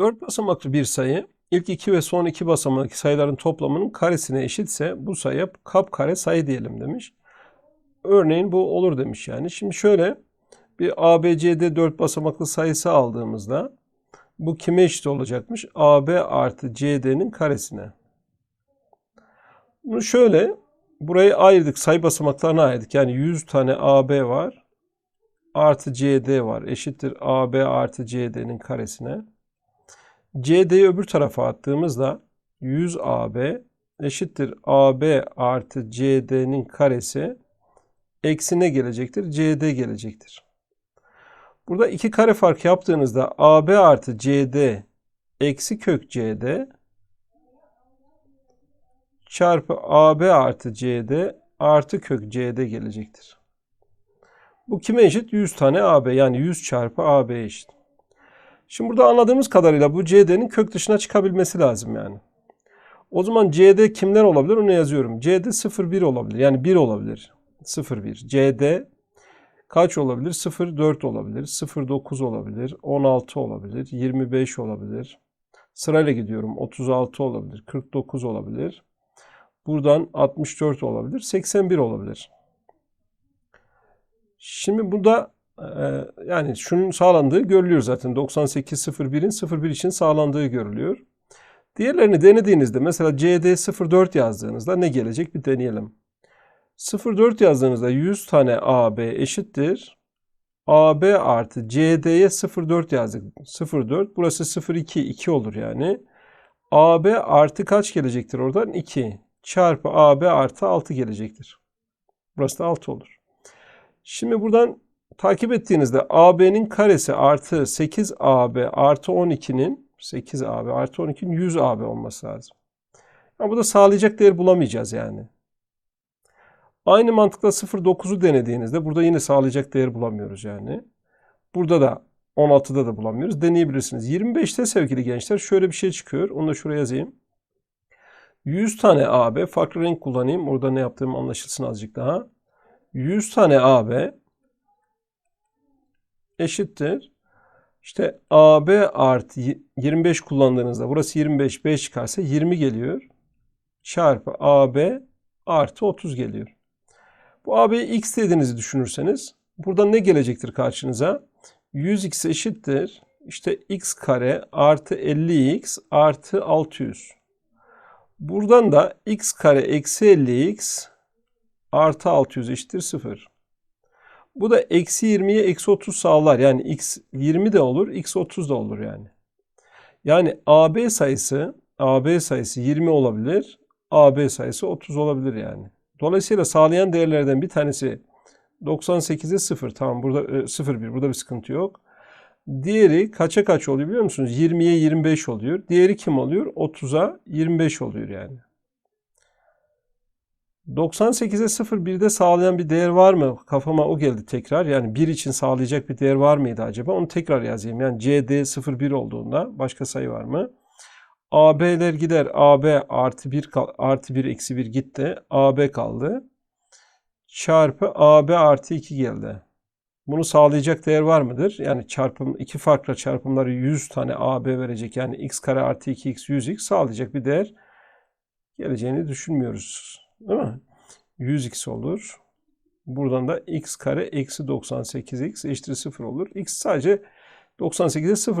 4 basamaklı bir sayı ilk iki ve son iki basamaklı sayıların toplamının karesine eşitse bu sayıya kapkare sayı diyelim demiş. Örneğin bu olur demiş yani. Şimdi şöyle bir ABCD 4 basamaklı sayısı aldığımızda bu kime eşit olacakmış? AB artı CD'nin karesine. Bunu şöyle burayı ayırdık. Sayı basamaklarına ayırdık. Yani 100 tane AB var. Artı CD var. Eşittir AB artı CD'nin karesine. CD'yi öbür tarafa attığımızda 100 AB eşittir AB artı CD'nin karesi eksi ne gelecektir? CD gelecektir. Burada iki kare fark yaptığınızda AB artı CD eksi kök CD çarpı AB artı CD artı kök CD gelecektir. Bu kime eşit? 100 tane AB yani 100 çarpı AB eşit. Şimdi burada anladığımız kadarıyla bu CD'nin kök dışına çıkabilmesi lazım yani. O zaman CD kimler olabilir onu yazıyorum. CD 0,1 olabilir. Yani 1 olabilir. 0,1. CD kaç olabilir? 0,4 olabilir. 0,9 olabilir. 16 olabilir. 25 olabilir. Sırayla gidiyorum. 36 olabilir. 49 olabilir. Buradan 64 olabilir. 81 olabilir. Şimdi burada yani şunun sağlandığı görülüyor zaten. 98.01'in 01 için sağlandığı görülüyor. Diğerlerini denediğinizde mesela CD04 yazdığınızda ne gelecek bir deneyelim. 04 yazdığınızda 100 tane AB eşittir. AB artı CD'ye 04 yazdık. 04 burası 02 2 olur yani. AB artı kaç gelecektir oradan? 2 çarpı AB artı 6 gelecektir. Burası da 6 olur. Şimdi buradan takip ettiğinizde AB'nin karesi artı 8AB artı 12'nin 8AB artı 12'nin 100AB olması lazım. Ama bu da sağlayacak değer bulamayacağız yani. Aynı mantıkla 0.9'u denediğinizde burada yine sağlayacak değer bulamıyoruz yani. Burada da 16'da da bulamıyoruz. Deneyebilirsiniz. 25'te sevgili gençler şöyle bir şey çıkıyor. Onu da şuraya yazayım. 100 tane AB farklı renk kullanayım. Orada ne yaptığım anlaşılsın azıcık daha. 100 tane AB eşittir. İşte AB artı 25 kullandığınızda burası 25 5 çıkarsa 20 geliyor. Çarpı AB artı 30 geliyor. Bu AB'yi x dediğinizi düşünürseniz buradan ne gelecektir karşınıza? 100x eşittir. İşte x kare artı 50x artı 600. Buradan da x kare eksi 50x artı 600 eşittir 0. Bu da eksi 20'ye eksi 30 sağlar. Yani x 20 de olur, x 30 da olur yani. Yani AB sayısı AB sayısı 20 olabilir, AB sayısı 30 olabilir yani. Dolayısıyla sağlayan değerlerden bir tanesi 98'e 0. Tamam burada 0,1 e, burada bir sıkıntı yok. Diğeri kaça kaç oluyor biliyor musunuz? 20'ye 25 oluyor. Diğeri kim oluyor? 30'a 25 oluyor yani. 98'e 0,1'de sağlayan bir değer var mı? Kafama o geldi tekrar. Yani 1 için sağlayacak bir değer var mıydı acaba? Onu tekrar yazayım. Yani CD 0,1 olduğunda başka sayı var mı? AB'ler gider. AB artı 1 artı 1 eksi 1 gitti. AB kaldı. Çarpı AB artı 2 geldi. Bunu sağlayacak değer var mıdır? Yani çarpım iki farklı çarpımları 100 tane AB verecek. Yani x kare artı 2x 100x sağlayacak bir değer geleceğini düşünmüyoruz. Değil mi? 100x olur. Buradan da x kare eksi 98x eşittir 0 olur. x sadece 98'e 0